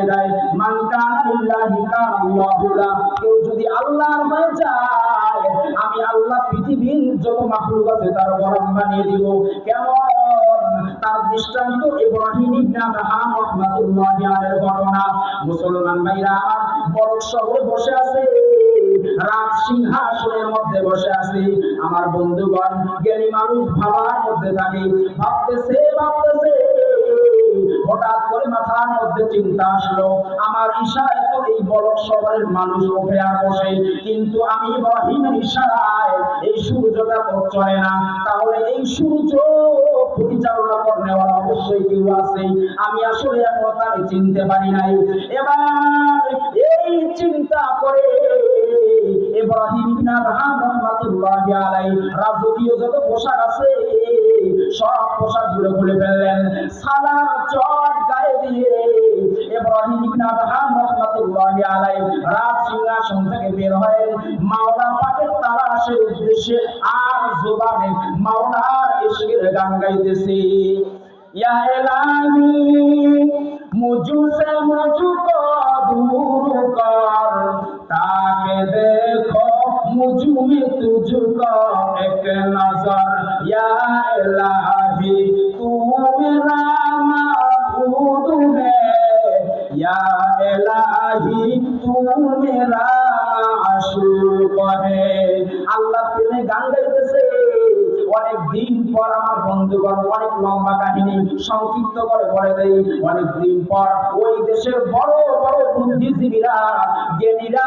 বানিয়ে দেয়। মান কেউ যদি আল্লাহর হয়ে যায়, আমি আল্লাহ পৃথিবীর যত মাখলুক আছে তার গরম বানিয়ে দিব। কেমন? আমার রাজ সিংহাসনের মধ্যে বসে আমার বন্ধুগণ জ্ঞানী মানুষ ভাবার মধ্যে থাকে। ভাবতেছে ভাবতেছে হঠাৎ করে মাথার মধ্যে চিন্তা আসলো, আমার ইশারায় তো এই বড় শহরের মানুষ উঠে আর বসে, কিন্তু আমি ইব্রাহিমের ইশারায় এই সূর্যটা তো চলে না। তাহলে এই সূর্য পরিচালনা করনে অবশ্যই কেউ আছে? আমি আসলে এখনও তাকে চিনতে পারি নাই। এবার এই চিন্তা করে ইব্রাহিম রাজকীয় যত পোশাক আছে সব পোশাকগুলো খুলে ফেললেন। সালার চট গায়ে দিয়ে ইব্রাহিম ইবনে আবহাম রাহমাতুল্লাহি আলাইহি রাজ সিংহাসন থেকে বের হয়ে মাওলা পাকের তালাশের উদ্দেশ্যে আর জোবানে মাওলার ইশকের গান গাইতেছে। ইয়া এলাহি মুজু সে মুজু কো দূর কর। তাকে দেখো, মুজু মে তুজু কো এক নজর ইয়া অনেক দিন পর আমার বন্ধুগণ অনেক লম্বা কাহিনী সংক্ষিপ্ত করে দেয় অনেক দিন পর ওই দেশের বড় বড় বুদ্ধিজীবীরা জ্ঞানীরা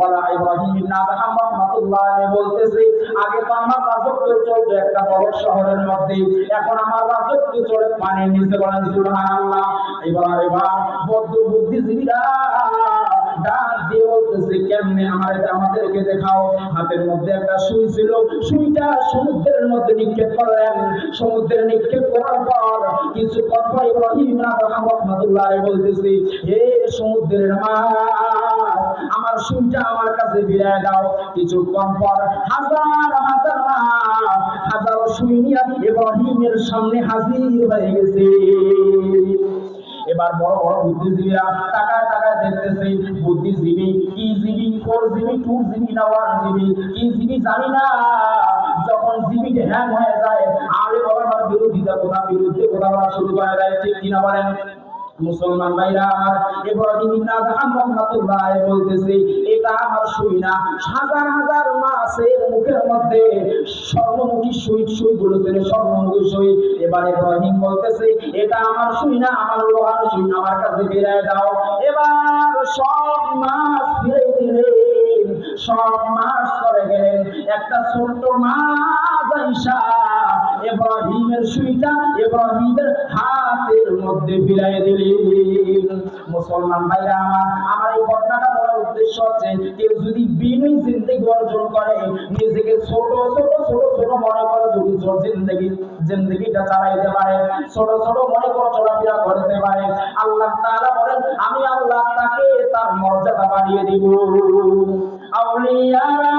বলা ইব্রাহিম ইবনে আদহাম রাহমাতুল্লাহ বলতেছে, আগে তো আমার রাজত্ব চলতো একটা বড় শহরের মধ্যে, এখন আমার রাজত্ব চলে পানির নিচে বলেন সুবহানাল্লাহ। এবার এবার বদ্ধ বুদ্ধিজীবীরা ডাক দিয়ে বলতেছে, কেমনে আমার এটা আমাদেরকে দেখাও? হাতের মধ্যে একটা সুই ছিল, সুইটা সমুদ্রের মধ্যে নিক্ষেপ করলেন। সমুদ্রে নিক্ষেপ করার পর কিছু পর ইব্রাহিম রাহমাতুল্লাহ বলতেছে হে সমুদ্রের মাছ আমার আমার কাছে ফিরিয়ে দাও। কিছুক্ষণ পর হাজার হাজার হাজারো ইব্রাহিমের সামনে হাজির হয়ে গেছে। এবার বড় বড় বুদ্ধিজীবীরা টাকায় টাকায় দেখতেছে, বুদ্ধিজীবী কি GB four GB two GB না ওয়ান জিবি, কি জিবি জানি না। যখন জিবি হ্যাং হয়ে যায়, আরে বাবা বিরোধিতা কোথা বিরুদ্ধে কথা শুরু করে দেয় ঠিক কিনা বলেন? মুসলমান ভাইরা আমার ইব্রাহিম ইবনে আদহাম রাহমাতুল্লাহ বলতেছে, এটা আমার সুই না। হাজার হাজার মাছের মুখের মধ্যে স্বর্ণমুখী সুই সুই গুলো ছিল স্বর্ণমুখী সুই। এবার ইব্রাহিম বলতেছে, এটা আমার সুই না, আমার লোহার সুই, আমার কাছে ফিরিয়ে দাও। এবার সব মাছ ফিরে দিলেন, সব মাছ চলে গেলেন। একটা ছোট্ট মাছ আইসা ইব্রাহিমের সুইটা ইব্রাহিমের হাতের মধ্যে ফিরাই দিলেন মুসলমান ভাইরা আমার আমার এই ঘটনাটা বলার উদ্দেশ্য হচ্ছে, কেউ যদি বিনয় জিন্দগি অর্জন করে, নিজেকে ছোট ছোট ছোট ছোট মনে করে যদি জিন্দগি, জিন্দগিটা চালাইতে পারে, ছোট ছোট মনে করে চলাফেরা করতে পারে, আল্লাহ তাআলা বলেন, আমি আল্লাহ তাকে তার মর্যাদা বাড়িয়ে দিব। আউলিয়ারা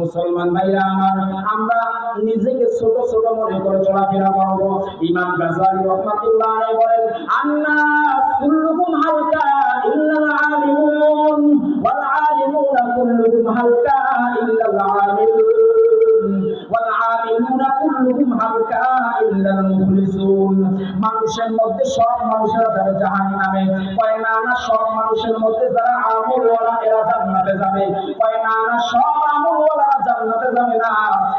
মুসলমান ভাইরা আমার, আমরা নিজেকে ছোট ছোট মনে করে চলাফেরা করব। ইমাম গাজালি রহমাতুল্লাহ আলাইহি বলেন আন্নাস কুল্লুকুম হালকা ইল্লাল আলিমুন, ওয়াল আলিমুনা কুল্লুকুম হালকা ইল্লাল আমিলুন ওয়াল আমিলুনা কুল্লুকুম হালকা ইল্লাল মুখলিসুন। মানুষের মধ্যে সব মানুষেরা যাবে জাহান্নামে। কয় না না, সব মানুষের মধ্যে যারা আমল ওয়ালা এরা জান্নাতে যাবে। কয় না না, সব যাবে না,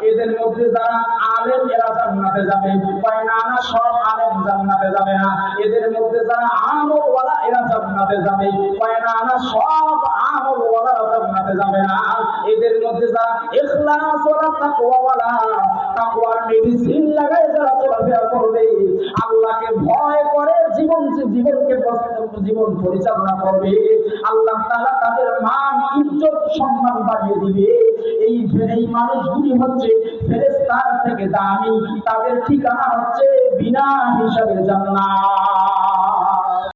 এদের মধ্যে যারা আলেম, এরা জান্নাতে যাবে। উপায় না না, সব আলেম জান্নাতে যাবে না। এদের মধ্যে যারা আমলওয়ালা, এরা জান্নাতে যাবে। কয় না না সব আমলওয়ালা জান্নাতে যাবে না। এদের মধ্যে যারা ইখলাস ওয়ালা তাকওয়াওয়ালা তাকওয়ার মেডিসিন লাগায় যারা চলাফেরা করবে, আল্লাহকে ভয় করে জীবন জীবনকে প্রস্তুত জীবন পরিচালনা করবে, আল্লাহ তাআলা তাদের মান, ইজ্জত, সম্মান বাড়িয়ে দিবে। এই এই মানুষগুলি হচ্ছে ফেরেশতার থেকে দামি। তাদের ঠিকানা হচ্ছে বিনা হিসাবে জান্নাত।